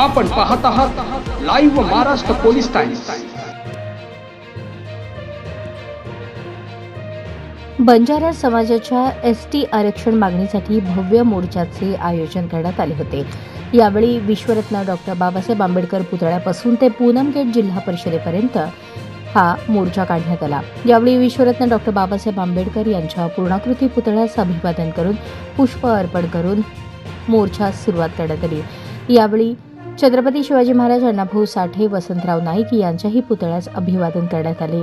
आपण पाहत आहात live Maharashtra police times Banjara समाजाच्या एस टी आरक्षण मागणीसाठी भव्य मोर्चाचे आयोजन करण्यात आले होते. यावेळी विश्वरत्न डॉक्टर बाबासाहेब आंबेडकर पुतळ्यापासून ते पूनम गेट जिल्हा परिषदेपर्यंत हा मोर्चा काढण्यात आला. यावेळी विश्वरत्न डॉक्टर बाबासाहेब आंबेडकर यांच्या पूर्णाकृती पुतळ्यास अभिवादन करून पुष्प अर्पण करून मोर्चास सुरुवात करण्यात आली. यावेळी छत्रपती शिवाजी महाराज अण्णाभाऊ साठे वसंतराव नाईक यांच्याही पुतळ्यास अभिवादन करण्यात आले.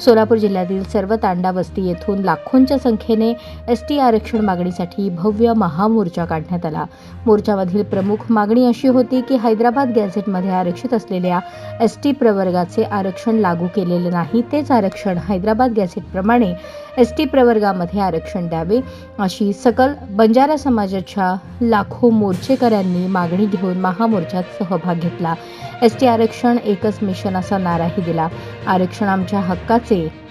सोलापूर जिल्ह्यातील सर्व तांडा वस्ती येथून लाखोंच्या संख्येने एस टी आरक्षण मागणीसाठी भव्य महामोर्चा काढण्यात आला. मोर्चामधील प्रमुख मागणी अशी होती की हैदराबाद गॅझेटमध्ये आरक्षित असलेल्या एस टी प्रवर्गाचे आरक्षण लागू केलेले नाही तेच आरक्षण हैदराबाद गॅझेटप्रमाणे एस टी प्रवर्गामध्ये आरक्षण द्यावे अशी सकल बंजारा समाजाच्या लाखो मोर्चेकऱ्यांनी मागणी घेऊन महामोर्चात सहभाग घेतला. एस टी आरक्षण एकच मिशन असा नाराही दिला. आरक्षण आमच्या हक्काचे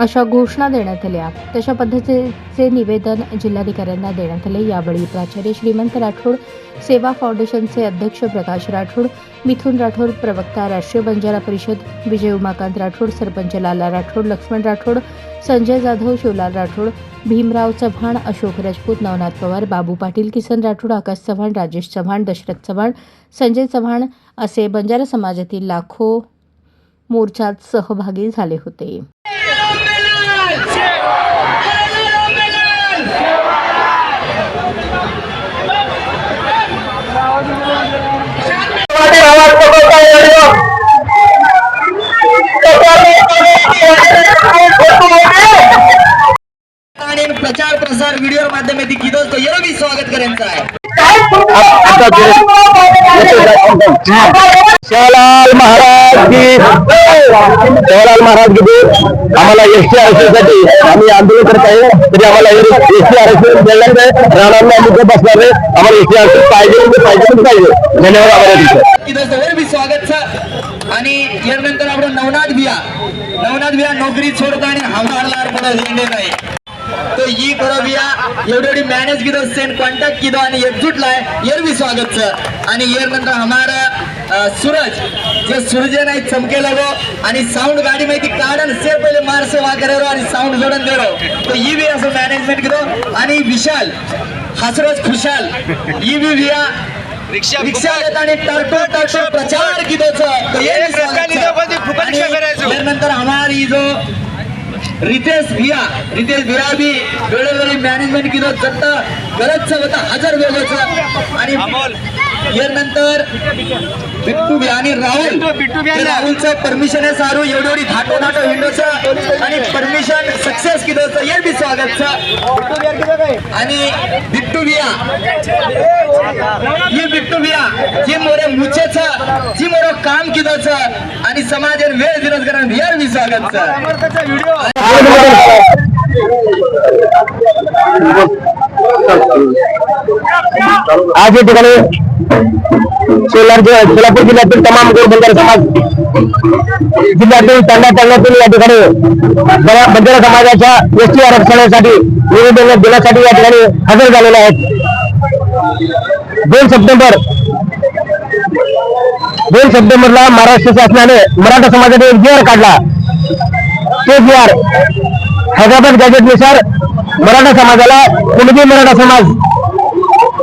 अशा घोषणा देण्यात आल्या. तशा पद्धतीचे निवेदन जिल्हाधिकाऱ्यांना देण्यात आले. यावेळी प्राचार्य श्रीमंत राठोड सेवा फाउंडेशनचे अध्यक्ष प्रकाश राठोड मिथुन राठोड प्रवक्ता राष्ट्रीय बंजारा परिषद विजय उमाकांत राठोड सरपंच लाला राठोड लक्ष्मण राठोड संजय जाधव शिवलाल राठोड भीमराव चव्हाण अशोक राजपूत नवनाथ पवार बाबू पाटील किसन राठोड आकाश चव्हाण राजेश चव्हाण दशरथ चव्हाण संजय चव्हाण असे बंजारा समाजातील लाखो मोर्चात सहभागी झाले होते. व्हिडिओ माध्यमातील किदोस्तो एरवी स्वागत करायचं आहे शिवलाल महाराज की शिवलाल महाराज की. आम्हाला एस टी आरक्षणासाठी आम्ही आंदोलन करत आहे. तरी आम्हाला एस टी आरक्षण मिळणार नाही राहणार गप्प बसणार नाही आम्हाला एस टी आरक्षण पाहिजे म्हणजे पाहिजे म्हणजे पाहिजे. धन्यवाद आम्हाला स्वागत छ आणि यानंतर आपण नवनाथ भिया नवनाथ भिया नोकरी सोडत आणि हिंडे नाही तो ई करो भिया। एवढी एवढी मॅनेज किदो सेंड कॉन्टॅक्ट किदो आणि एकजूट लाय. एरवी स्वागत छ आणि यार नंतर हमारा सूरज. जे सूरज नाही चमके लगो आणि साऊंड गाडी माहिती काढन से पहिले मारसे वा करेरो आणि साऊंड जोडन देरो तो ई बी असं मॅनेजमेंट किदो आणि विशाल. हसरज खुशाल. ई बी भिया. रिक्षा रिक्षा आणि टरटो टरटो प्रचार किदोच नंतर हमारी जो रितेश भिया रितेश भिया भी वेळोवेळी मॅनेजमेंट किदो जत्त गरजचं होतं हजार वेगळंच आणि यानंतर बिट्टू भिया आणि राहुल. राहुलचं परमिशन आहे सारू. एवढी एवढी धाटो धाटो विंडोचं आणि परमिशन सक्सेस किदोचं हे बी स्वागतचं. आणि बिट्टू भिया. ही बिट्टू भिया जी मोरे मुचेच जी मोरो काम किदोच आणि समाजेर वेळ दिनच कारण भियार बी स्वागतचं. आज या ठिकाणी सोलार सोलापूर जिल्ह्यातील तमाम गोरबंजारा समाज जिल्ह्यातील तांडा तांड्यातून या ठिकाणी बंजारा समाजाच्या एस टी आरक्षणासाठी निवेदन देण्यासाठी या ठिकाणी हजर झालेले आहेत. दोन सप्टेंबर दोन सप्टेंबरला महाराष्ट्र शासनाने मराठा समाजाने एक जी काढला. तेच यार हैदराबाद गॅजेटनुसार मराठा समाजाला कुणबी मराठा समाज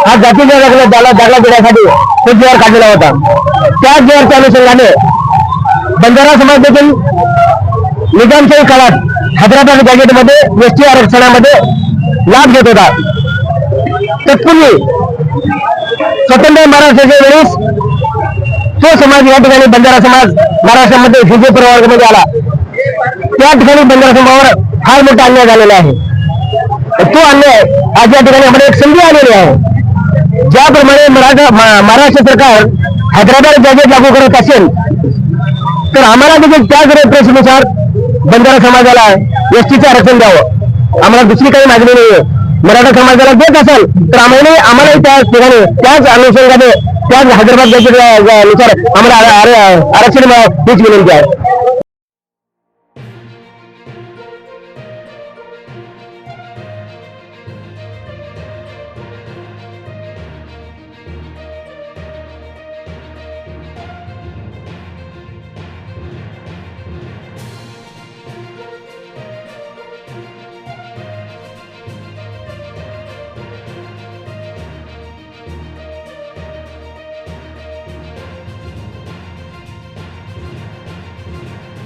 हा जातीच्या जागला त्याला दाखला देण्यासाठी तो जी काढलेला होता. त्याच जी अनुषंगाने बंजारा समाज देखील निजामशाही काळात हैदराबाद गॅजेटमध्ये एस टी आरक्षणामध्ये लाभ घेत होता. तत्पूर्वी स्वतंत्र महाराष्ट्राच्या वेळेस तो समाज या ठिकाणी बंजारा समाज महाराष्ट्रामध्ये हिंदू प्रवर्गामध्ये आला. त्या ठिकाणी बंजारा समाजावर फार मोठा अन्याय झालेला आहे. तो अन्याय आज या ठिकाणी आम्हाला एक संधी आलेली आहे. ज्याप्रमाणे मराठा महाराष्ट्र सरकार हैदराबाद गॅजेट लागू करत असेल तर आम्हाला देखील त्याच रेप्रेशनुसार बंजारा समाजाला एसटीचं आरक्षण द्यावं. आम्हाला दुसरी काही मागणी नाहीये. मराठा समाजाला देत असेल तर आम्हाला आम्हालाही त्या ठिकाणी त्याच अनुषंगाने त्याच हैदराबाद गॅजेटनुसार आम्हाला आरक्षण हीच विनंती आहे.